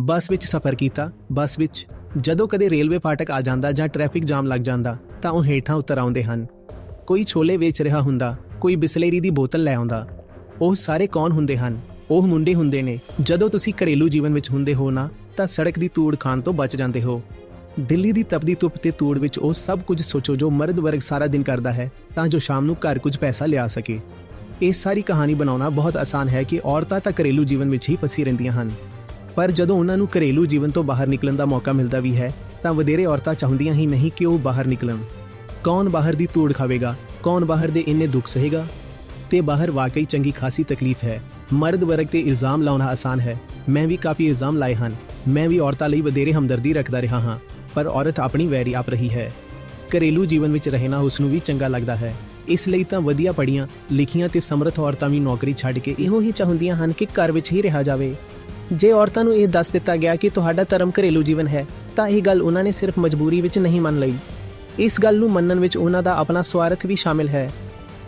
ਬੱਸ ਵਿੱਚ ਸਫ਼ਰ ਕੀਤਾ, ਬੱਸ ਵਿੱਚ ਜਦੋਂ ਕਦੇ ਰੇਲਵੇ ਫਾਟਕ ਆ ਜਾਂਦਾ ਜਾਂ ਟ੍ਰੈਫਿਕ ਜਾਮ ਲੱਗ ਜਾਂਦਾ, ਤਾਂ ਉਹ ਹੇਠਾਂ ਉਤਰ ਆਉਂਦੇ ਹਨ। ਕੋਈ ਛੋਲੇ ਵੇਚ ਰਿਹਾ ਹੁੰਦਾ, ਕੋਈ ਬਿਸਲੇਰੀ ਦੀ ਬੋਤਲ ਲੈ ਆਉਂਦਾ। ਉਹ ਸਾਰੇ ਕੌਣ ਹੁੰਦੇ ਹਨ? ਉਹ ਮੁੰਡੇ ਹੁੰਦੇ ਨੇ। ਜਦੋਂ ਤੁਸੀਂ ਘਰੇਲੂ ਜੀਵਨ ਵਿੱਚ ਹੁੰਦੇ ਹੋ ਨਾ, ਤਾਂ ਸੜਕ ਦੀ ਤੂੜ ਖਾਣ ਤੋਂ ਬਚ ਜਾਂਦੇ ਹੋ। ਦਿੱਲੀ ਦੀ ਤਪਦੀ ਧੁੱਪ ਤੇ ਤੂੜ ਵਿੱਚ ਉਹ ਸਭ ਕੁਝ ਸੋਚੋ ਜੋ ਮਰਦ ਵਰਗ ਸਾਰਾ ਦਿਨ ਕਰਦਾ ਹੈ, ਤਾਂ ਜੋ ਸ਼ਾਮ ਨੂੰ ਘਰ ਕੁਝ ਪੈਸਾ ਲਿਆ ਸਕੇ। ਇਹ ਸਾਰੀ ਕਹਾਣੀ ਬਣਾਉਣਾ ਬਹੁਤ ਆਸਾਨ ਹੈ ਕਿ ਔਰਤਾਂ ਤਾਂ ਘਰੇਲੂ ਜੀਵਨ ਵਿੱਚ ਹੀ ਫਸੀ ਰਹਿੰਦੀਆਂ ਹਨ। ਪਰ ਜਦੋਂ ਉਹਨਾਂ ਨੂੰ ਘਰੇਲੂ ਜੀਵਨ ਤੋਂ ਬਾਹਰ ਨਿਕਲਣ ਦਾ ਮੌਕਾ ਮਿਲਦਾ ਵੀ ਹੈ, ਤਾਂ ਵਧੇਰੇ ਔਰਤਾਂ ਚਾਹੁੰਦੀਆਂ ਹੀ ਨਹੀਂ ਕਿ ਉਹ ਬਾਹਰ ਨਿਕਲਣ। ਕੌਣ ਬਾਹਰ ਦੀ ਤੂੜ ਖਾਵੇਗਾ? ਕੌਣ ਬਾਹਰ ਦੇ ਇੰਨੇ ਦੁੱਖ ਸਹੇਗਾ? ਤੇ ਬਾਹਰ ਵਾਕਈ ਚੰਗੀ ਖਾਸੀ ਤਕਲੀਫ ਹੈ। ਮਰਦ ਵਰਗ ਤੇ ਇਲਜ਼ਾਮ ਲਾਉਣਾ ਆਸਾਨ ਹੈ। ਮੈਂ ਵੀ ਕਾਫੀ ਇਲਜ਼ਾਮ ਲਾਏ ਹਨ। ਮੈਂ ਵੀ ਔਰਤਾਂ ਲਈ ਵਧੇਰੇ ਹਮਦਰਦੀ ਰੱਖਦਾ ਰਿਹਾ ਹਾਂ। ਪਰ ਔਰਤ ਆਪਣੀ ਵੈਰੀ ਆਪ ਰਹੀ ਹੈ। ਘਰੇਲੂ ਜੀਵਨ ਵਿੱਚ ਰਹਿਣਾ ਉਸ ਨੂੰ ਵੀ ਚੰਗਾ ਲੱਗਦਾ ਹੈ। ਇਸ ਲਈ ਤਾਂ ਵਧੀਆ ਪੜੀਆਂ ਲਿਖੀਆਂ ਤੇ ਸਮਰਥ ਔਰਤਾਂ ਵੀ ਨੌਕਰੀ ਛੱਡ ਕੇ ਇਹੋ ਹੀ ਚਾਹੁੰਦੀਆਂ ਹਨ ਕਿ ਘਰ ਵਿੱਚ ਹੀ ਰਿਹਾ ਜਾਵੇ। ਜੇ ਔਰਤਾਂ ਨੂੰ ਇਹ ਦੱਸ ਦਿੱਤਾ ਗਿਆ ਕਿ ਤੁਹਾਡਾ ਧਰਮ ਘਰੇਲੂ ਜੀਵਨ ਹੈ, ਤਾਂ ਇਹ ਗੱਲ ਉਹਨਾਂ ਨੇ ਸਿਰਫ ਮਜਬੂਰੀ ਵਿੱਚ ਨਹੀਂ ਮੰਨ ਲਈ। ਇਸ ਗੱਲ ਨੂੰ ਮੰਨਣ ਵਿੱਚ ਉਹਨਾਂ ਦਾ ਆਪਣਾ ਸਵਾਰਥ ਵੀ ਸ਼ਾਮਿਲ ਹੈ।